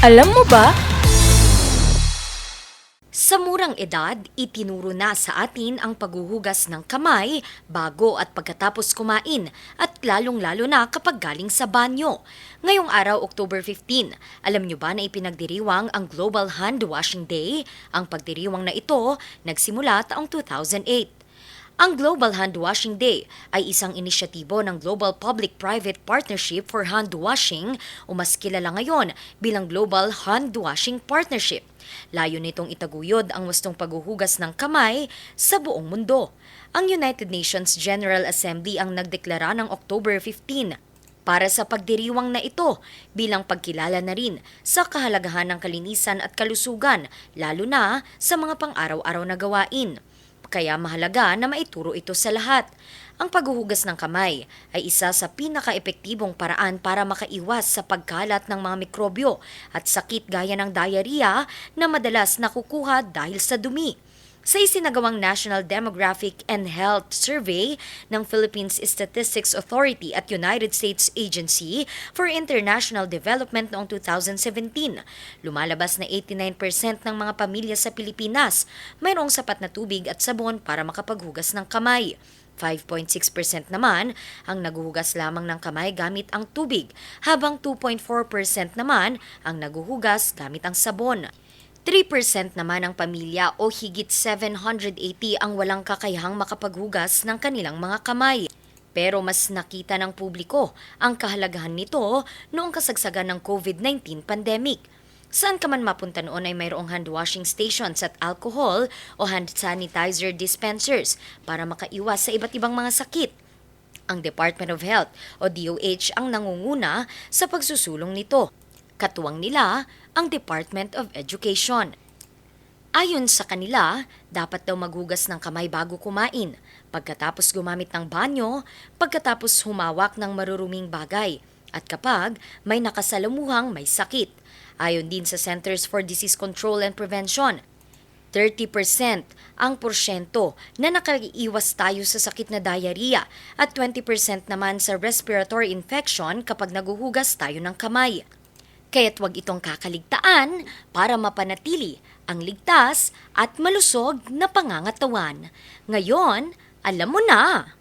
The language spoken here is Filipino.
Alam mo ba? Sa murang edad, itinuro na sa atin ang paghuhugas ng kamay bago at pagkatapos kumain at lalong-lalo na kapag galing sa banyo. Ngayong araw, October 15, alam nyo ba na ipinagdiriwang ang Global Hand Washing Day? Ang pagdiriwang na ito nagsimula taong 2008. Ang Global Hand Washing Day ay isang inisyatibo ng Global Public-Private Partnership for Hand Washing o mas kilala ngayon bilang Global Hand Washing Partnership. Layo nitong itaguyod ang wastong paghuhugas ng kamay sa buong mundo. Ang United Nations General Assembly ang nagdeklara ng October 15 para sa pagdiriwang na ito bilang pagkilala na rin sa kahalagahan ng kalinisan at kalusugan lalo na sa mga pang-araw-araw na gawain. Kaya mahalaga na maituro ito sa lahat. Ang paghuhugas ng kamay ay isa sa pinaka-epektibong paraan para makaiwas sa pagkalat ng mga mikrobyo at sakit gaya ng diarrhea na madalas nakukuha dahil sa dumi. Sa isinagawang National Demographic and Health Survey ng Philippines Statistics Authority at United States Agency for International Development noong 2017, lumalabas na 89% ng mga pamilya sa Pilipinas mayroong sapat na tubig at sabon para makapaghugas ng kamay. 5.6% naman ang naguhugas lamang ng kamay gamit ang tubig, habang 2.4% naman ang naguhugas gamit ang sabon. 3% naman ang pamilya o higit 780 ang walang kakayahang makapaghugas ng kanilang mga kamay. Pero mas nakita ng publiko ang kahalagahan nito noong kasagsagan ng COVID-19 pandemic. Saan ka man mapunta noon ay mayroong hand washing stations at alcohol o hand sanitizer dispensers para makaiwas sa iba't ibang mga sakit. Ang Department of Health o DOH ang nangunguna sa pagsusulong nito. Katuwang nila ang Department of Education. Ayon sa kanila, dapat daw maghugas ng kamay bago kumain, pagkatapos gumamit ng banyo, pagkatapos humawak ng maruruming bagay, at kapag may nakasalamuhang may sakit. Ayon din sa Centers for Disease Control and Prevention, 30% ang porsyento na nakaiiwas tayo sa sakit na diarrhea at 20% naman sa respiratory infection kapag naguhugas tayo ng kamay. Kaya't wag itong kakaligtaan para mapanatili ang ligtas at malusog na pangangatawan. Ngayon, alam mo na!